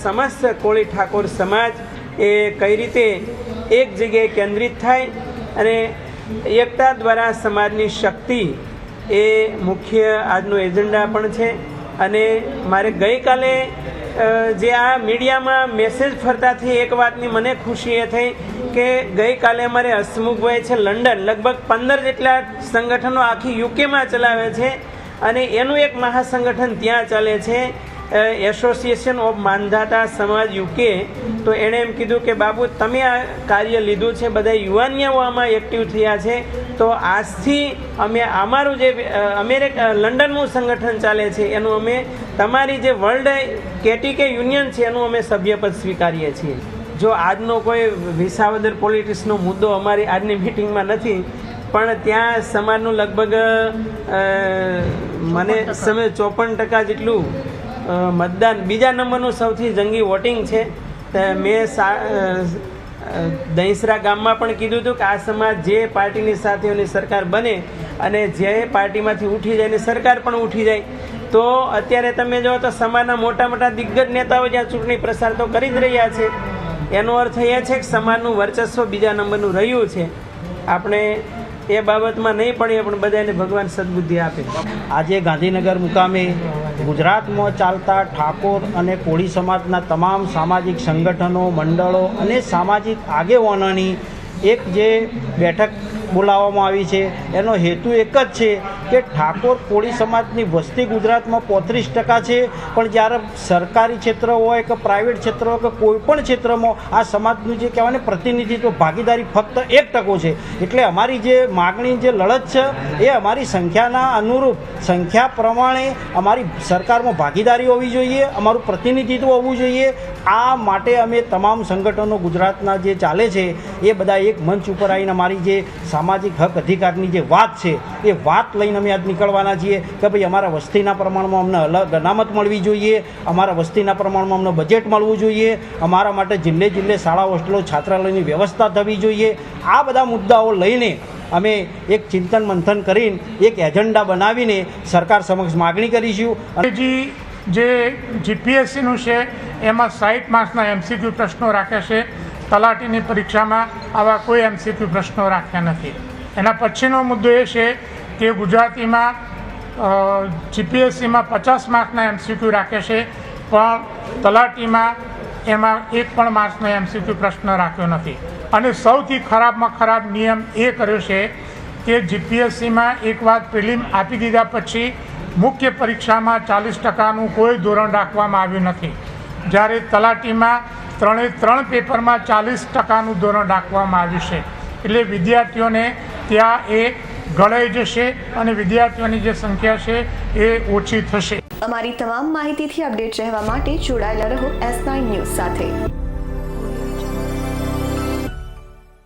સમસ્ત કોળી ઠાકોર સમાજ એ કઈ રીતે એક જગ્યાએ કેન્દ્રિત થાય અને એકતા દ્વારા સમાજની શક્તિ એ મુખ્ય આજનો એજન્ડા પણ છે. અને મારે ગઈકાલે જે આ મીડિયામાં મેસેજ ફરતાથી એક વાતની મને ખુશી એ થઈ કે ગઈકાલે અમારે હસમુખભાઈ છે લંડન, લગભગ પંદર જેટલા સંગઠનો આખી યુકેમાં ચલાવે છે અને એનું એક મહાસંગઠન ત્યાં ચાલે છે. એસોસિએશન ઓફ માંધાતા સમાજ યુકે તો એણે એમ કીધું કે બાબુ તમે આ કાર્ય લીધું છે બધા યુવાનીઓ આમાં એક્ટિવ થયા છે. તો આજથી અમે અમારું જે અમેરિકા લંડનનું સંગઠન ચાલે છે એનું અમે તમારી જે વર્લ્ડ કેટીકે યુનિયન છે એનું અમે સભ્યપદ સ્વીકારીએ છીએ. જો આજનો કોઈ વિસાવદર પોલિટિક્સનો મુદ્દો અમારી આજની મિટિંગમાં નથી પણ ત્યાં સમાજનું લગભગ મને સમય ચોપન ટકા જેટલું મતદાન. બીજા નંબરનું સૌથી જંગી વોટિંગ છે. મેં સા દહીસરા ગામમાં પણ કીધું હતું કે આ સમાજ જે પાર્ટીની સાથેઓની સરકાર બને અને જે પાર્ટીમાંથી ઉઠી જાય એની સરકાર પણ ઉઠી જાય. તો અત્યારે તમે જો તો સમાજના મોટા મોટા દિગ્ગજ નેતાઓ જ્યાં ચૂંટણી પ્રસાર તો કરી જ રહ્યા છે. એનો અર્થ એ છે કે સમાજનું વર્ચસ્વ બીજા નંબરનું રહ્યું છે. આપણે એ બાબતમાં નહીં પડીએ પણ બધાને ભગવાન સદબુદ્ધિ આપે. આજે ગાંધીનગર મુકામે ગુજરાતમાં ચાલતા ઠાકોર અને કોળી સમાજના તમામ સામાજિક સંગઠનો, મંડળો અને સામાજિક આગેવાનોની એક જે બેઠક બોલાવવામાં આવી છે, એનો હેતુ એક જ છે કે ઠાકોર કોળી સમાજની વસ્તી ગુજરાતમાં પોત્રીસ ટકા છે, પણ જ્યારે સરકારી ક્ષેત્ર હોય કે પ્રાઇવેટ ક્ષેત્ર હોય કે કોઈ પણ ક્ષેત્રમાં આ સમાજનું જે કહેવાય ને પ્રતિનિધિત્વ, ભાગીદારી ફક્ત એક ટકો છે. એટલે અમારી જે માગણી, જે લડત છે, એ અમારી સંખ્યાના અનુરૂપ સંખ્યા પ્રમાણે અમારી સરકારમાં ભાગીદારી હોવી જોઈએ, અમારું પ્રતિનિધિત્વ હોવું જોઈએ. આ માટે અમે તમામ સંગઠનો ગુજરાતના જે ચાલે છે, એ બધા એક મંચ ઉપર આવીને અમારી જે સામાજિક હક અધિકારની જે વાત છે, એ વાત લઈને અમે આજ નીકળવાના છીએ કે ભાઈ અમારા વસ્તીના પ્રમાણમાં અમને અલગ અનામત મળવી જોઈએ, અમારા વસ્તીના પ્રમાણમાં અમને બજેટ મળવું જોઈએ, અમારા માટે જિલ્લે જિલ્લે શાળા, હોસ્ટેલો, છાત્રાલયની વ્યવસ્થા થવી જોઈએ. આ બધા મુદ્દાઓ લઈને અમે એક ચિંતન મંથન કરીને એક એજન્ડા બનાવીને સરકાર સમક્ષ માગણી કરીશું. જી જે જીપીએસસીનું છે, એમાં સાઠ માર્ક્સના એમસીક્યુ પ્રશ્નો રાખ્યા છે. તલાટીની પરીક્ષામાં આવા કોઈ એમસીક્યુ પ્રશ્નો રાખ્યા નથી. એના પછીનો મુદ્દો એ છે કે ગુજરાતીમાં જીપીએસસીમાં પચાસ માર્ક્સના એમસીક્યુ રાખે છે, પણ તલાટીમાં એમાં એક પણ માર્ક્સનો એમસીક્યુ પ્રશ્ન રાખ્યો નથી. અને સૌથી ખરાબમાં ખરાબ નિયમ એ કર્યો છે કે જીપીએસસીમાં એક વાત પ્રિલિમ આપી દીધા પછી મુખ્ય પરીક્ષામાં ચાલીસ ટકાનું કોઈ ધોરણ રાખવામાં આવ્યું નથી. જ્યારે તલાટીમાં ત્રણે ત્રણ પેપરમાં ચાલીસ ટકાનું ધોરણ રાખવામાં આવ્યું છે. એટલે વિદ્યાર્થીઓને ત્યાં એ ગળાઈ જશે અને વિદ્યાર્થીઓની જે સંખ્યા છે એ ઓછી થશે. અમારી તમામ માહિતીથી અપડેટ રહેવા માટે જોડાયેલા રહો એસ નાઇન ન્યૂઝ સાથે.